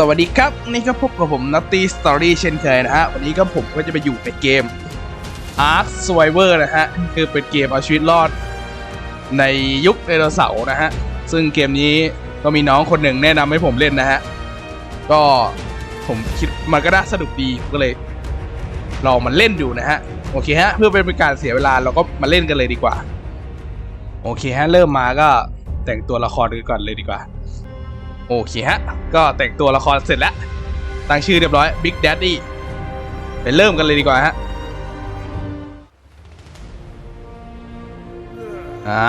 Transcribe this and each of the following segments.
สวัสดีครับ นี่ก็พบกับผมนัตตี้สตอรี่เช่นเคยนะฮะ วันนี้ก็ผมก็จะไปอยู่ในเกม Ark Survivor นะฮะ คือเป็นเกมเอาชีวิตรอด ในยุคไดโนเสาร์นะฮะ ซึ่งเกมนี้ก็มีน้องคนหนึ่งแนะนำให้ผมเล่นนะฮะ ก็ผมคิดมันก็น่าสนุกดีก็เลยลองมันเล่นดูนะฮะ โอเคฮะ เพื่อเป็นการเสียเวลาเราก็มาเล่นกันเลยดีกว่า โอเคฮะ เริ่มมาก็แต่งตัวละครกันก่อนเลยดีกว่า โอเคฮะ ก็แต่งตัวละครเสร็จแล้ว ตั้งชื่อเรียบร้อย Big Daddy ไปเริ่มกันเลยดีกว่าฮะอ่า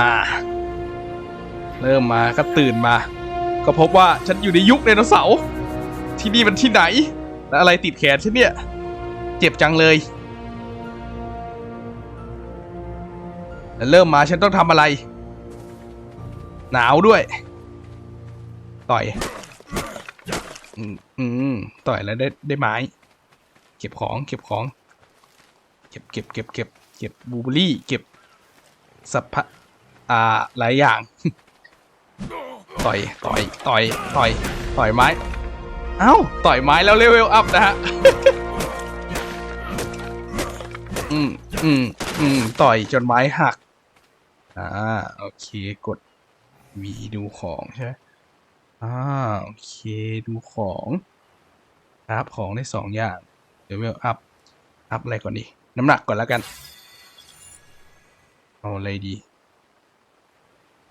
เริ่มมาก็ตื่นมา ก็พบว่าฉันอยู่ในยุคไดโนเสาร์ที่นี่มันที่ไหน แล้วอะไรติดแขนฉันเนี่ย เจ็บจังเลยแล้วเริ่มมาฉันต้องทำอะไร หนาวด้วย ต่อย อืมอืมต่อยแล้วได้ได้ไม้ เก็บของเก็บของ เก็บเก็บเก็บเก็บเก็บบูเบอรี่เก็บสัพพะอ่าหลายอย่าง ต่อยต่อยต่อยต่อยต่อยไม้ เอ้าต่อยไม้แล้วเลเวลอัพนะฮะ อืมอืมอืมต่อยจนไม้หัก อ่า โอเค กด V ดูของใช่ไหม อ่าโอเคดูของอัพของได้สองอย่าง เดี๋ยวเวลอัพ อัพอะไรก่อนดี น้ำหนักก่อนแล้วกัน เอาอะไรดี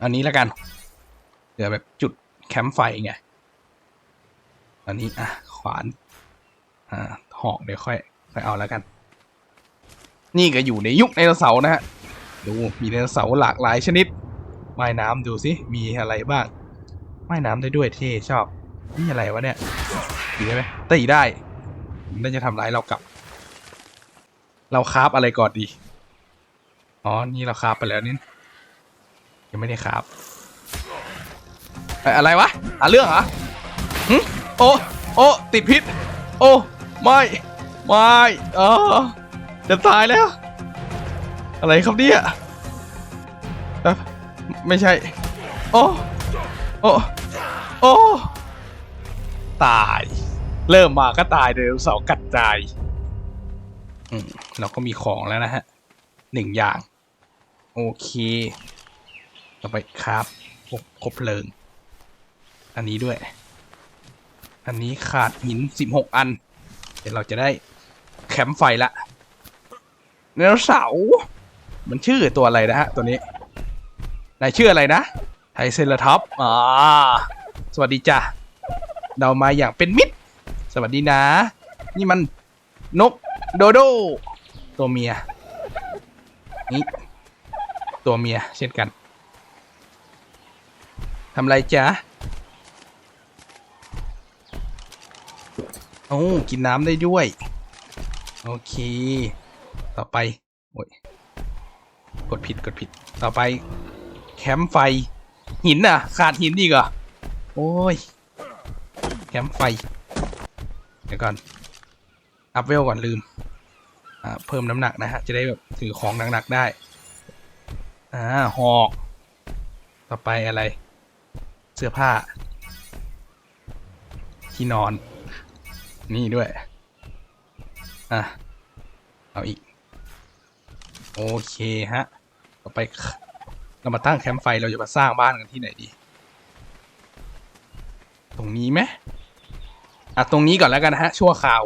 อันนี้แล้วกัน เดี๋ยวแบบจุดแคมป์ไฟไง อันนี้อะขวาน อ่าหอกเดี๋ยวค่อยค่อยเอาแล้วกัน นี่ก็อยู่ในยุคไดโนเสาร์นะฮะ ดูมีไดโนเสาร์หลากหลายชนิดว่ายน้ำดูสิมีอะไรบ้าง ว่ายน้ำได้ด้วยเท่ชอบ นี่อะไรวะเนี่ยตีได้ไหมตีได้มันน่จะทำร้ายเรากลับ เราคราฟอะไรก่อนดี อ๋อ นี่เราคราฟไปแล้วนี่ยังไม่ได้คราฟเอ้ยอะไรวะหาเรื่องเหรอหึโอ้โอ้ติดพิษ โอ้ไม่ไม่เออจะตายแล้ว อะไรครับเนี่ยไม่ใช่ โอ้ โอ้โอ้ตาย เริ่มมาก็ตายเลยเสากัดตายอืมเราก็มีของแล้วนะฮะหนึ่งอย่าง โอเคต่อไปครับพกคบเพลิง อันนี้ด้วย อันนี้ขาดหินสิบหกอัน เดี๋ยวเราจะได้แคมป์ไฟละเนวเสา มันชื่อตัวอะไรนะฮะ ตัวนี้นายชื่ออะไรนะ ทเซลท็อปอ่าสวัสดีจ้ะเรามาอย่างเป็นมิตร สวัสดีนะ นี่มันนกโดโด ตัวเมีย นี่ ตัวเมียเช่นกันทำไรจ๊ะโอ้กินน้ำได้ด้วย โอเค ต่อไป โอ้ย กดผิด กดผิด ต่อไป แคมป์ไฟ หินอะ ขาดหินอีกเหรอ โอ้ยแคมป์ไฟ เดี๋ยวก่อน อัพเวลก่อนลืม อ่า เพิ่มน้ำหนักนะฮะ จะได้แบบถือของหนักๆได้ อ่า หอก ต่อไปอะไร เสื้อผ้า ที่นอน นี่ด้วย อะ เอาอีก โอเคฮะ ต่อไป เรามาตั้งแคมป์ไฟเราจะมาสร้างบ้านกันที่ไหนดี ตรงนี้ไหมอะตรงนี้ก่อนแล้วกันนะฮะ ชั่วคราว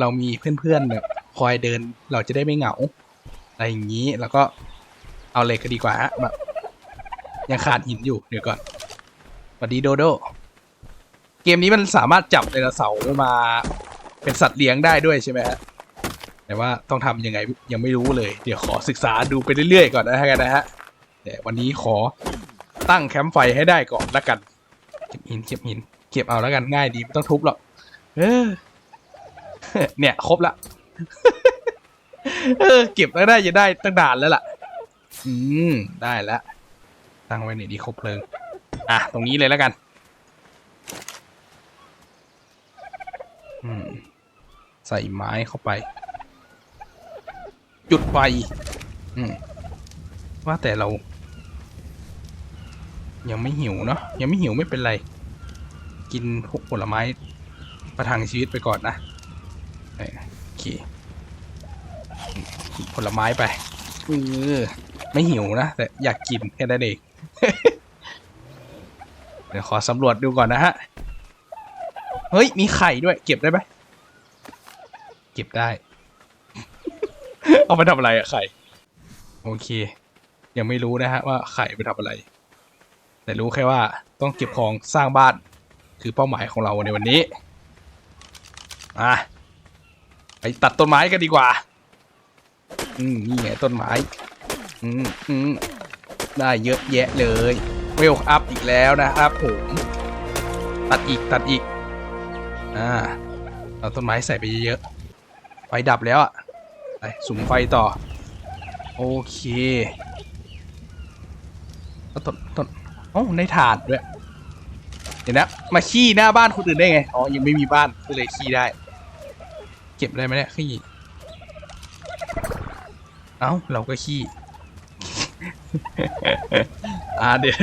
เรามีเพื่อนๆแบบคอยเดินเราจะได้ไม่เหงาอะไรอย่างนี้แล้วก็เอาเหล็กก็ดีกว่าฮะแบบยังขาดหินอยู่เดี๋ยวก่อนสวัสดีโดโดเกมนี้มันสามารถจับไดโนเสาร์มาเป็นสัตว์เลี้ยงได้ด้วยใช่ไหมฮะแต่ว่าต้องทำยังไงยังไม่รู้เลย เดี๋ยวขอศึกษาดูไปเรื่อยๆก่อนนะฮะกันนะฮะ แต่วันนี้ขอตั้งแคมป์ไฟให้ได้ก่อนละกัน เก็บหินเก็บหิน เก็บเอาแล้วกันง่ายดีไม่ต้องทุบหรอกเออเนี่ยครบละเออเก็บแล้วได้จะได้ตั้งด่านแล้วล่ะ อืมได้แล้วตั้งไว้ไหนดีครบเพลิง อะ ตรงนี้เลยแล้วกัน อืมใส่ไม้เข้าไป จุดไฟอืมว่าแต่เรา ยังไม่หิวเนาะยังไม่หิวไม่เป็นไร กินพวกผลไม้ประทังชีวิตไปก่อนนะโอเคผลไม้ไปเออไม่หิวนะ แต่อยากกินแค่นั้นเองเดี๋ยวขอสำรวจดูก่อนนะฮะ เฮ้ย มีไข่ด้วย เก็บได้ไหมเก็บได้ เอาไปทำอะไรอะไข่ โอเค ยังไม่รู้นะฮะว่าไข่ไปทำอะไร แต่รู้แค่ว่าต้องเก็บของสร้างบ้านคือเป้าหมายของเราในวันนี้อะไปตัดต้นไม้กันดีกว่า อืมนี่ไงต้นไม้ อืมอืมได้เยอะแยะเลยเวลอัพอีกแล้วนะครับผมตัดอีกตัดอีก อ่าเอาต้นไม้ใส่ไปเยอะๆไฟดับแล้วอะไปสุมไฟต่อ โอเคต้นต้น โอ้ในถาดด้วยเดี๋ยวนะมาขี้หน้าบ้านคนอื่นได้ไง อ๋อ ยังไม่มีบ้านก็เลยขี้ได้ เก็บได้ไหมเนี่ยขี้ เอ้า เราก็ขี้ อ่าเดี๋ยว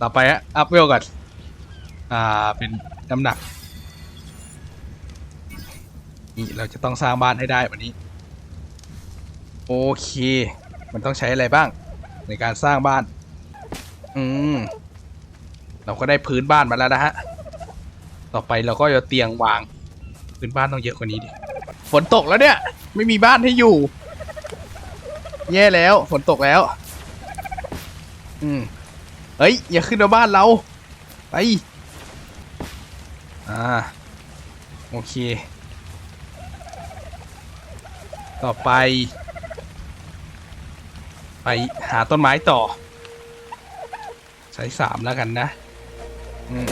ต่อไปอะอัพเวลก่อน อ่า เป็นน้ำหนัก นี่เราจะต้องสร้างบ้านให้ได้วันนี้ โอเค มันต้องใช้อะไรบ้าง ในการสร้างบ้าน อืม เราก็ได้พื้นบ้านมาแล้วนะฮะ ต่อไปเราก็จะเตียงวาง พื้นบ้านต้องเยอะกว่านี้ดิ ฝนตกแล้วเนี่ย ไม่มีบ้านให้อยู่ แย่แล้ว ฝนตกแล้ว อืม เฮ้ย อย่าขึ้นมาบ้านเรา ไป อ่า โอเค ต่อไป ไปหาต้นไม้ต่อ ใช้สามแล้วกันนะอืม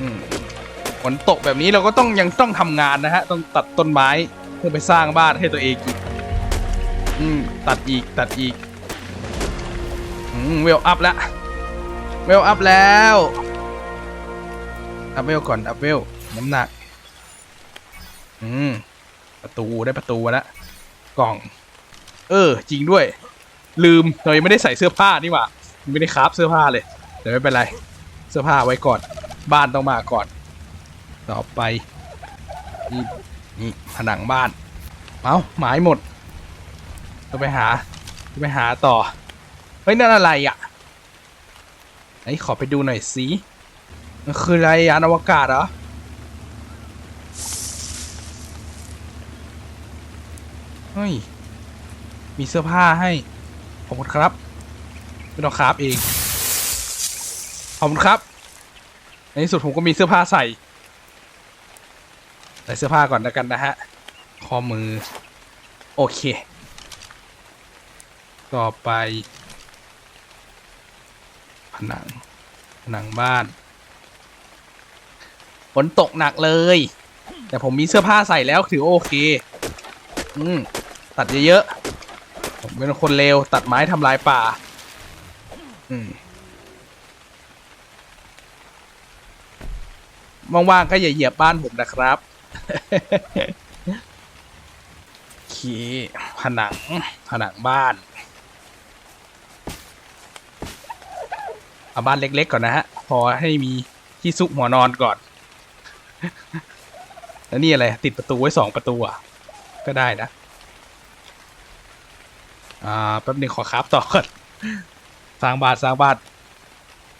อืมฝนตกแบบนี้เราก็ต้องยังต้องทำงานนะฮะ ต้องตัดต้นไม้เพื่อไปสร้างบ้านให้ตัวเองอีก อืม ตัดอีกตัดอีก อืมเวลอัพแล้วเวลอัพแล้วอัพเวลก่อนอัพเวลน้ำหนัก อืม ประตูได้ประตูมาแล้วกล่อง เออ จริงด้วย ลืมเรายังไม่ได้ใส่เสื้อผ้านี่หว่ายัง ไม่ได้คราฟเสื้อผ้าเลยแต่ไม่เป็นไร เสื้อผ้าไว้ก่อน บ้านต้องมาก่อน ต่อไปนี่นี่ผนังบ้าน เอาไม้หมดต้องไปหาไปหาต่อ เฮ้ย นั่นอะไรอะไหนขอไปดูหน่อยสิมันคืออะไรยานอวกาศเหรอ เฮ้ย มีเสื้อผ้าให้ ขอบคุณครับ ไม่ต้องคราฟเอง ขอบคุณครับ ในที่สุดผมก็มีเสื้อผ้าใส่ ใส่เสื้อผ้าก่อนแล้วกันนะฮะ ข้อมือ โอเค ต่อไป ผนัง ผนังบ้าน ฝนตกหนักเลย แต่ผมมีเสื้อผ้าใส่แล้วถือโอเค อืม ตัดเยอะๆผมเป็นคนเลวตัดไม้ทำลายป่า ว่างๆก็อย่าเหยียบบ้านผมนะครับโอเคผนัง ผนังบ้าน เอาบ้านเล็กๆก่อนนะฮะ พอให้มีที่ซุกหัวนอนก่อน แล้วนี่อะไร ติดประตูไว้สองประตูอะ ก็ได้นะ อ่า แป๊บนึงขอครับต่อก่อน สร้างบานสร้างบาน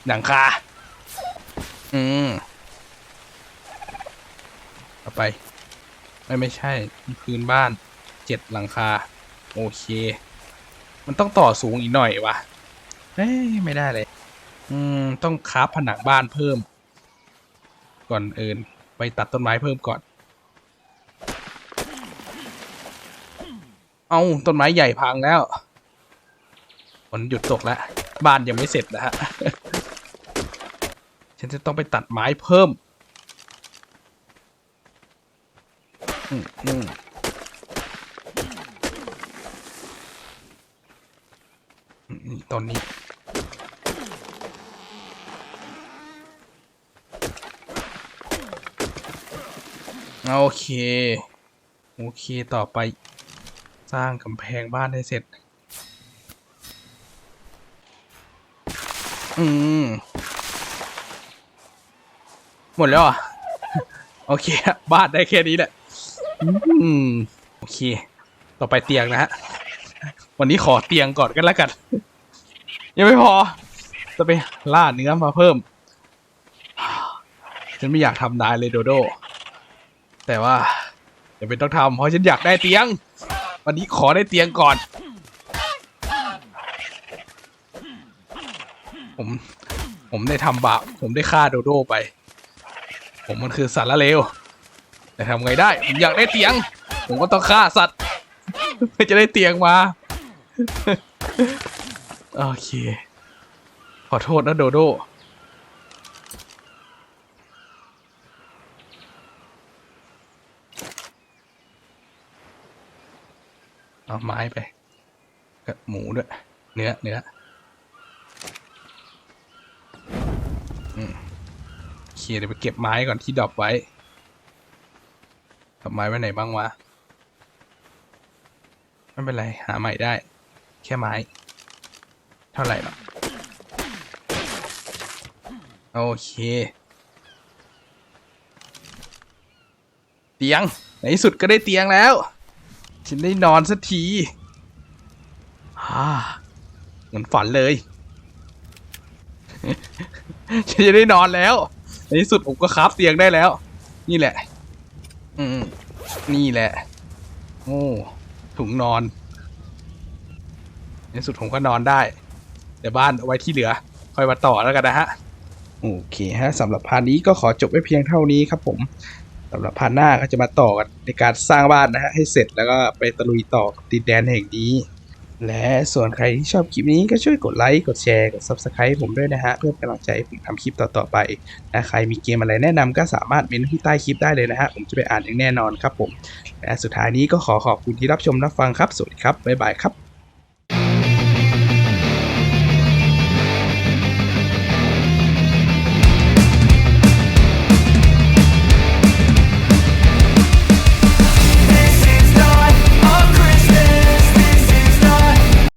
หลังคา อืมต่อไป ไม่ไม่ใช่ พื้นบ้าน เจ็ดหลังคา โอเค มันต้องต่อสูงอีกหน่อยวะเฮ้ย ไม่ได้เลย อืม ต้องคาฟผนังบ้านเพิ่ม ก่อนอื่น ไปตัดต้นไม้เพิ่มก่อน เอาต้นไม้ใหญ่พังแล้วฝนหยุดตกแล้ว บ้านยังไม่เสร็จนะฮะ ฉันจะต้องไปตัดไม้เพิ่ม อืมอืมตอนนี้ โอเค โอเค ต่อไป สร้างกำแพงบ้านให้เสร็จ อืม หมดแล้วอะ โอเคบ้านได้แค่นี้แหละ อืม โอเค ต่อไปเตียงนะฮะ วันนี้ขอเตียงก่อนกันแล้วกัน ยังไม่พอ จะไปล่าเนื้อมาเพิ่ม ฉันไม่อยากทำนายเลยโดโด แต่ว่าจะเป็นต้องทำเพราะฉันอยากได้เตียง วันนี้ขอได้เตียงก่อน ผม ผมได้ทำบาปผมได้ฆ่าโดโดไป ผมมันคือสัตว์ละเลวแต่ทำไงได้ผมอยากได้เตียง ผมก็ต้องฆ่าสัตว์เพื่อจะได้เตียงมา โอเค ขอโทษนะโดโดเอาไม้ไปกับหมูด้วย เนื้อเนื้อมโอ เคเดี๋ยวไปเก็บไม้ก่อนที่ดรอปไว้ดรอปไม้ไว้ไหนบ้างวะ ไม่เป็นไร หาใหม่ได้ แค่ไม้ เท่าไหร่หรอโอเค เตียง ในที่สุดก็ได้เตียงแล้ว ฉันได้นอนสักทีฮ่าเหมือนฝันเลย ฉันจะได้นอนแล้ว ในที่สุดผมก็คราฟเตียงได้แล้ว นี่แหละ อืมนี่แหละ โอ้ถุงนอน ในสุดผมก็นอนได้ เดี๋ยวบ้านเอาไว้ที่เหลือ ค่อยมาต่อแล้วกันนะฮะ โอเคฮะสำหรับพาร์ทนี้ก็ขอจบไว้เพียงเท่านี้ครับผมสำหรับพาร์ทหน้าก็จะมาต่อกันในการสร้างบ้านนะฮะให้เสร็จแล้วก็ไปตะลุยต่อกับดินแดนแห่งนี้ และส่วนใครที่ชอบคลิปนี้ก็ช่วยกดไลค์ กดแชร์ กด Subscribe ผมด้วยนะฮะ เพื่อเป็นกำลังใจให้ผมทำคลิปต่อ ๆ ไปนะใครมีเกมอะไรแนะนำก็สามารถเมนที่ใต้คลิปได้เลยนะฮะ ผมจะไปอ่านอย่างแน่นอนครับผมและสุดท้ายนี้ก็ขอขอบคุณที่รับชมรับฟังครับ สวัสดีครับ บ๊ายบายครับ